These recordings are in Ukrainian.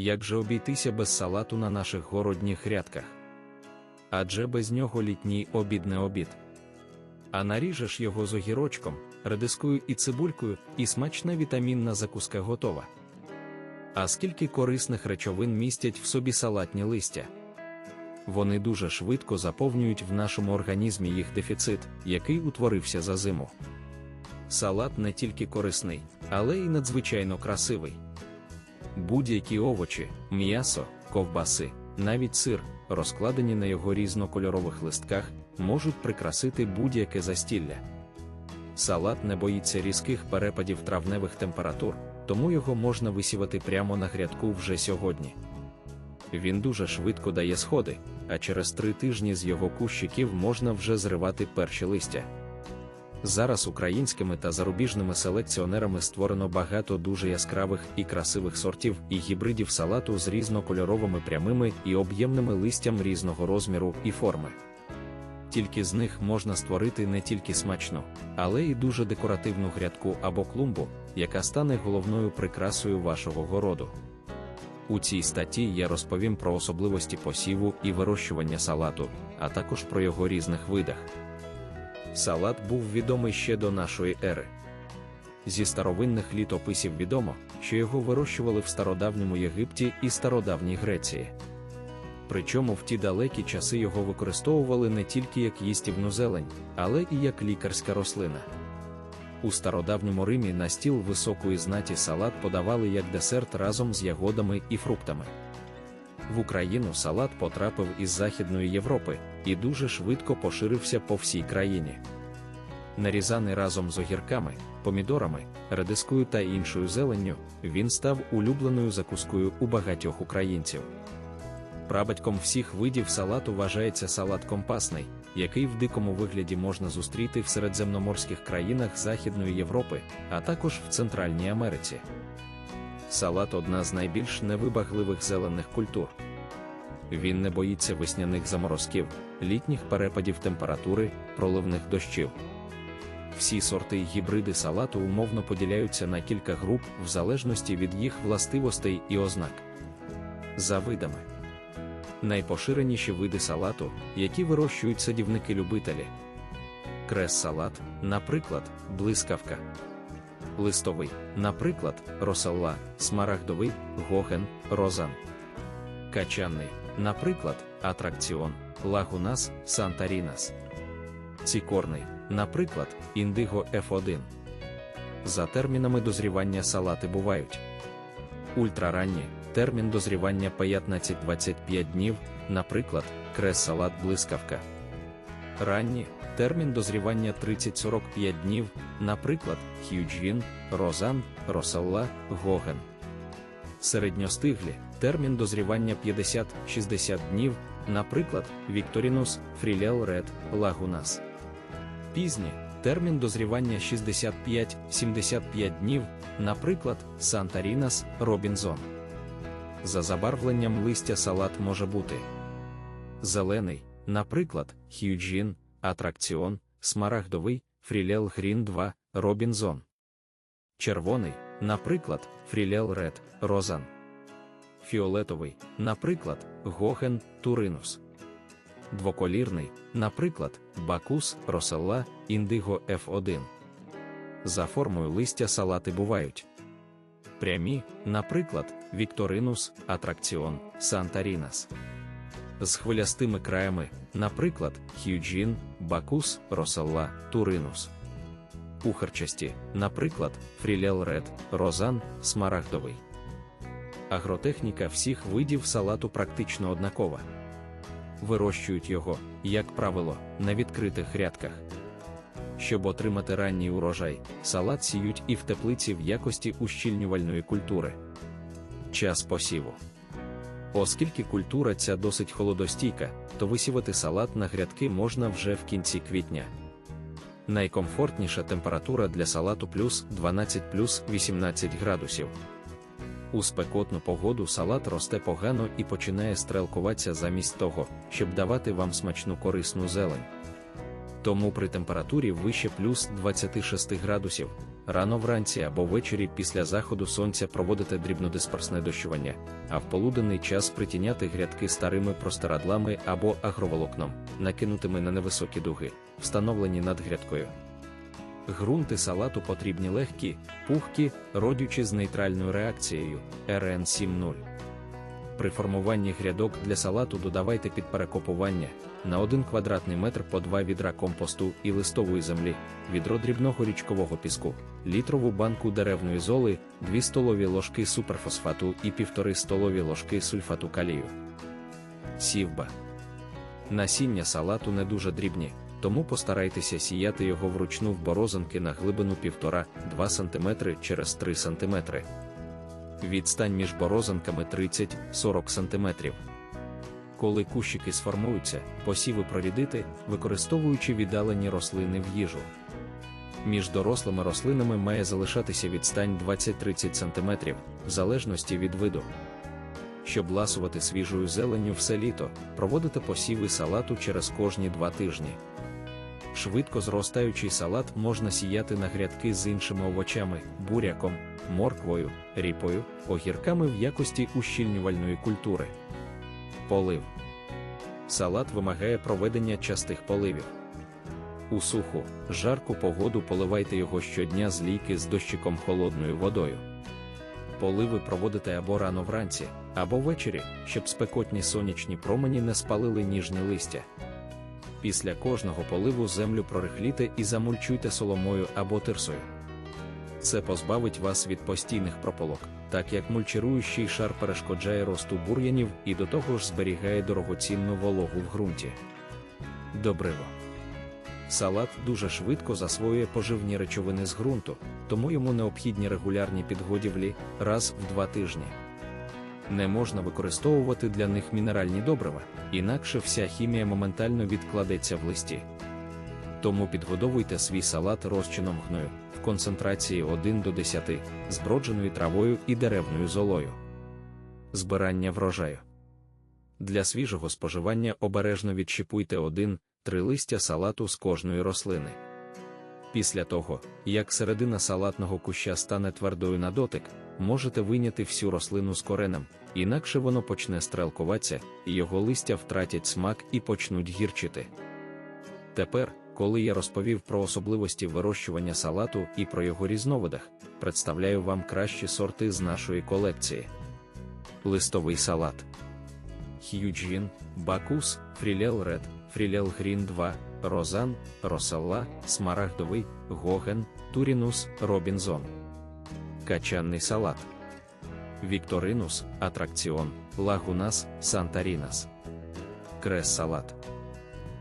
Як же обійтися без салату на наших городніх грядках? Адже без нього літній обід не обід. А наріжеш його з огірочком, редискою і цибулькою, і смачна вітамінна закуска готова. А скільки корисних речовин містять в собі салатні листя? Вони дуже швидко заповнюють в нашому організмі їх дефіцит, який утворився за зиму. Салат не тільки корисний, але й надзвичайно красивий. Будь-які овочі, м'ясо, ковбаси, навіть сир, розкладені на його різнокольорових листках, можуть прикрасити будь-яке застілля. Салат не боїться різких перепадів травневих температур, тому його можна висівати прямо на грядку вже сьогодні. Він дуже швидко дає сходи, а через три тижні з його кущиків можна вже зривати перші листя. Зараз українськими та зарубіжними селекціонерами створено багато дуже яскравих і красивих сортів і гібридів салату з різнокольоровими прямими і об'ємними листям різного розміру і форми. Тільки з них можна створити не тільки смачну, але й дуже декоративну грядку або клумбу, яка стане головною прикрасою вашого городу. У цій статті я розповім про особливості посіву і вирощування салату, а також про його різних видах. Салат був відомий ще до нашої ери. Зі старовинних літописів відомо, що його вирощували в стародавньому Єгипті і стародавній Греції. Причому в ті далекі часи його використовували не тільки як їстівну зелень, але і як лікарська рослина. У стародавньому Римі на стіл високої знаті салат подавали як десерт разом з ягодами і фруктами. В Україну салат потрапив із Західної Європи і дуже швидко поширився по всій країні. Нарізаний разом з огірками, помідорами, редискою та іншою зеленню, він став улюбленою закускою у багатьох українців. Прабатьком всіх видів салату вважається салат компасний, який в дикому вигляді можна зустріти в середземноморських країнах Західної Європи, а також в Центральній Америці. Салат одна з найбільш невибагливих зелених культур. Він не боїться весняних заморозків, літніх перепадів температури, проливних дощів. Всі сорти й гібриди салату умовно поділяються на кілька груп в залежності від їх властивостей і ознак. За видами. Найпоширеніші види салату, які вирощують садівники-любителі. Крес-салат, наприклад, блискавка. Листовий, наприклад, росалла, смарагдовий, гоген, розан. Качанний, наприклад, атракціон, лагунас, сантарінас. Цікорний, наприклад, індиго F1. За термінами дозрівання салати бувають. Ультраранні термін дозрівання 15-25 днів, наприклад, крес-салат блискавка. Ранні термін дозрівання 30-45 днів, наприклад, хюджін, розан, росалла, гоген. Середньостиглі термін дозрівання 50-60 днів, наприклад, Вікторінус, Фрілел Ред, Лагунас. Пізні термін дозрівання 65-75 днів, наприклад, Сантарінас, Робінзон. За забарвленням листя салат може бути зелений, наприклад, хюджін, атракціон, смарагдовий, фрілел грін 2, Робінзон. Червоний, наприклад, фрілел ред, розан. Фіолетовий, наприклад, гоген, туринус. Двоколірний, наприклад, бакус, роселла, індиго F1. За формою листя салати бувають. Прямі, наприклад, Вікторинус, Атракціон, Сантарінас. З хвилястими краями, наприклад, Хюджін, Бакус, Роселла, Туринус. Пухарчасті, наприклад, Фрілел Ред, Розан, Смарагдовий. Агротехніка всіх видів салату практично однакова. Вирощують його, як правило, на відкритих грядках. Щоб отримати ранній урожай, салат сіють і в теплиці в якості ущільнювальної культури. Час посіву. Оскільки культура ця досить холодостійка, то висівати салат на грядки можна вже в кінці квітня. Найкомфортніша температура для салату плюс 12 плюс 18 градусів. У спекотну погоду салат росте погано і починає стрелкуватися замість того, щоб давати вам смачну корисну зелень Тому при температурі вище плюс 26 градусів, рано вранці або ввечері після заходу сонця проводити дрібнодисперсне дощування, а в полуденний час притіняти грядки старими простирадлами або агроволокном, накинутими на невисокі дуги, встановлені над грядкою. Грунти салату потрібні легкі, пухкі, родючі з нейтральною реакцією РН 7.0. При формуванні грядок для салату додавайте під перекопування на 1 квадратний метр по 2 відра компосту і листової землі, відро дрібного річкового піску, літрову банку деревної золи, 2 столові ложки суперфосфату і 1,5 столові ложки сульфату калію. Сівба. Насіння салату не дуже дрібні, тому постарайтеся сіяти його вручну в борозинки на глибину 1,5-2 см через 3 см. Відстань між борозинками 30-40 см. Коли кущики сформуються, посіви прорідити, використовуючи віддалені рослини в їжу. Між дорослими рослинами має залишатися відстань 20-30 см, в залежності від виду. Щоб ласувати свіжою зеленню все літо, проводите посіви салату через кожні два тижні. Швидко зростаючий салат можна сіяти на грядки з іншими овочами, буряком, морквою, ріпою, огірками в якості ущільнювальної культури. Полив. Салат вимагає проведення частих поливів. У суху, жарку погоду поливайте його щодня з лійки з дощиком холодною водою. Поливи проводите або рано вранці, або ввечері, щоб спекотні сонячні промені не спалили ніжні листя. Після кожного поливу землю прорихліте і замульчуйте соломою або тирсою. Це позбавить вас від постійних прополок, так як мульчируючий шар перешкоджає росту бур'янів і до того ж зберігає дорогоцінну вологу в ґрунті. Добриво. Салат дуже швидко засвоює поживні речовини з ґрунту, тому йому необхідні регулярні підгодівлі раз в два тижні. Не можна використовувати для них мінеральні добрива, інакше вся хімія моментально відкладеться в листі. Тому підгодовуйте свій салат розчином гною в концентрації 1 до 10 з бродженою травою і деревною золою. Збирання врожаю. Для свіжого споживання обережно відщипуйте 1-3 листя салату з кожної рослини. Після того, як середина салатного куща стане твердою на дотик, можете вийняти всю рослину з коренем, інакше воно почне стрелкуватися, і його листя втратять смак і почнуть гірчити. Тепер, коли я розповів про особливості вирощування салату і про його різновидах, представляю вам кращі сорти з нашої колекції. Листовий салат. Х'юджін, Бакус, Фрілел Ред, Фрілел Грін 2, Розан, Росалла, Смарагдовий, Гоген, Турінус, Робінзон. Качанний салат. Вікторинус, Атракціон, Лагунас, Сантарінас. Крес салат.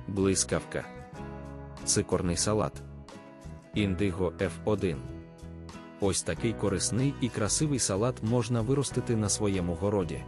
Блискавка. Цикорний салат. Індиго F1. Ось такий корисний і красивий салат можна виростити на своєму городі.